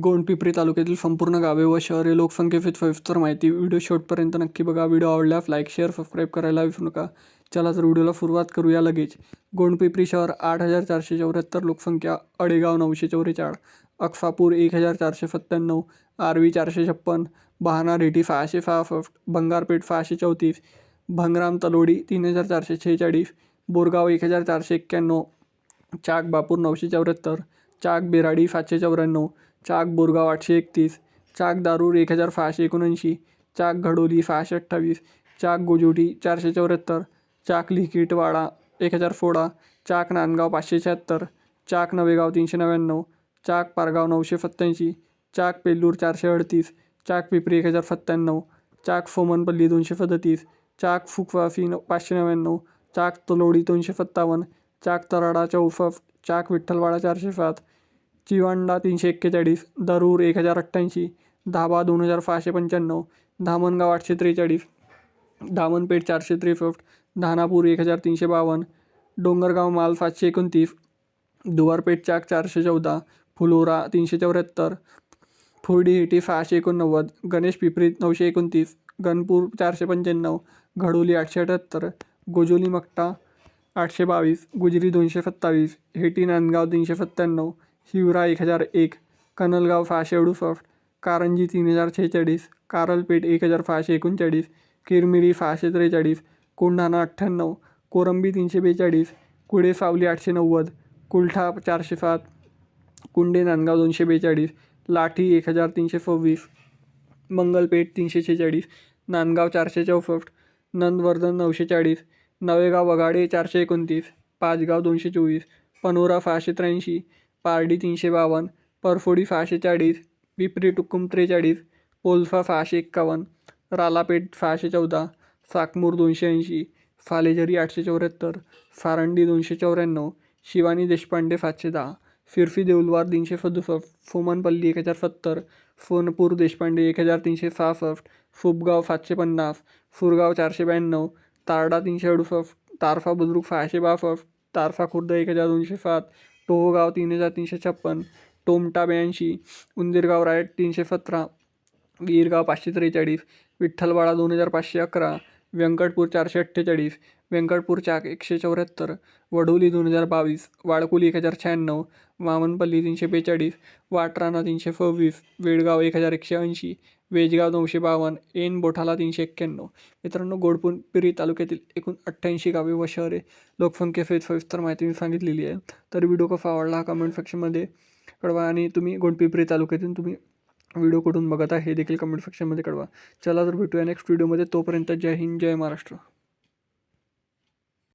गोंडपिपरी तालुक्यातील संपूर्ण गावे व शहरे लोकसंख्येची सविस्तर माहिती. व्हिडिओ शेवटपर्यंत नक्की बघा. व्हिडिओ आवडल्यास लाईक शेअर सबस्क्राईब करायला विसरू नका. चला तर व्हिडिओला सुरुवात करूया लगेच. गोंडपिपरी शहर आठ हजार चारशे चौऱ्याहत्तर. लोकसंख्या अडेगाव नऊशे चौवेचाळ. अक्सापूर एक हजार चारशे सत्त्याण्णव. आर्वी चारशे छप्पन. बहाना रेटी सहाशे सहासष्ट. भंगारपेठ सहाशे चौतीस. भंगराम तलोडी तीन हजार चारशे शेहेचाळीस. बोरगाव एक हजार चारशे एक्क्याण्णव. चाक बापूर नऊशे चौऱ्याहत्तर. चाक बेराडी सातशे चौऱ्याण्णव. चाक बोरगाव आठशे एकतीस चाक दारूर एक हजार सहाशे एकोणऐंशी. चाक घडोली सहाशे अठ्ठावीस चाक गोजोटी चारशे चौऱ्याहत्तर चाक लिकिटवाडा एक हजार सोळा. चाक नांदगाव पाचशे शहात्तर चाक नवेगाव तीनशे नव्याण्णव चाक पारगाव नऊशे सत्त्याऐंशी. चाक पेल्लूर चारशे अडतीस चाक पिपरी एक हजार सत्त्याण्णव. चाक सोमनपल्ली दोनशे सदतीस. चाक फुकवाफी न पाचशे नव्याण्णव चाक तलोडी दोनशे सत्तावन्न. चाक तराडा चौसष्ट चाक विठ्ठलवाडा चारशे सात. चिवांडा तीनशे एक्केचाळीस दरूर एक हजार अठ्ठ्याऐंशी धाबा दोन हजार सहाशे पंच्याण्णव धामणगाव आठशे त्रेचाळीस धामणपेठ चारशे त्रेसष्ट धानापूर एक हजार तीनशे बावन्न डोंगरगाव माल सातशे एकोणतीस दुवारपेठ चाक चारशे चौदा फुलोरा तीनशे चौऱ्याहत्तर फुर्डी हेटी सहाशे एकोणनव्वद गणेश पिपरीत नऊशे एकोणतीस गणपूर चारशे पंच्याण्णव घडोली आठशे अठ्याहत्तर गोजोली मक्टा आठशे बावीस गुजरी दोनशे सत्तावीस हेटी नांदगाव तीनशे सत्त्याण्णव शिवरा एक हजार एक कनलगाव सहाशे अडुसष्ट कारंजी तीन हजार छेचाळीस कारलपेठ एक हजार सहाशे एकोणचाळीस किरमिरी सहाशे त्रेचाळीस कोंढाणा अठ्ठ्याण्णव कोरंबी तीनशे बेचाळीस कुडे सावली आठशे नव्वद कुलठा चारशे सात कुंडे नांदगाव दोनशे बेचाळीस लाठी एक हजार तीनशे सव्वीस मंगलपेठ तीनशे छेचाळीस नांदगाव चारशे चौसष्ट नंदवर्धन नऊशे चाळीस नवेगाव वगाडे चारशे एकोणतीस पाचगाव दोनशे चोवीस पनोरा सहाशे त्र्याऐंशी पारडी तीनशे बावन्न परफोडी सहाशे चाळीस पिपरी टुक्कुम त्रेचाळीस पोलफा सहाशे एक्कावन्न रालापेठ सहाशे चौदा साकमूर दोनशे ऐंशी फालेझरी आठशे चौऱ्याहत्तर सारंडी दोनशे चौऱ्याण्णव शिवानी देशपांडे सातशे दहा फिरफी देऊलवार तीनशे सदुसष्ट सोमनपल्ली एक हजार सत्तर सोनपूर देशपांडे एक हजार तीनशे सहासष्ट सुपगाव सातशे पन्नास सुरगाव चारशे ब्याण्णव तारडा तीनशे अडुसष्ट तारफा बुद्रुक सहाशे बासष्ट तारफा खुर्द एक हजार दोनशे सात टोहोगाव तीन हजार तीनशे छप्पन टोमटा ब्याऐंशी उंदीरगाव रायट तीनशे सतरा वीरगाव पाचशे त्रेचाळीस विठ्ठलवाडा दोन हजार पाचशे अकरा व्यंकटपूर चारशे अठ्ठेचाळीस व्यंकटपूर चाक एकशे चौऱ्याहत्तर वडोली दोन हजार बावीस वाळकुली एक हजार शहाण्णव वामनपल्ली तीनशे बेचाळीस वाटराणा तीनशे सव्वीस वेडगाव एक हजार एकशे ऐंशी वेजगाव नऊशे बावन्न एन बोठाला तीनशे एक्क्याण्णव. मित्रांनो गोडपूर पिरी तालुक्यातील एकूण अठ्ठ्याऐंशी गावे व शहरे लोकसंख्येसहित सविस्तर माहिती मी सांगितलेली आहे. तर व्हिडिओ कसा आवडला हा कमेंट सेक्शनमध्ये कळवा आणि तुम्ही गोंडपिंपरी तालुक्यातून तुम्ही व्हिडिओ कुठून बघत आहे हे देखील कमेंट सेक्शनमध्ये कळवा. चला तर भेटूया नेक्स्ट व्हिडिओमध्ये तोपर्यंत जय हिंद जय महाराष्ट्र.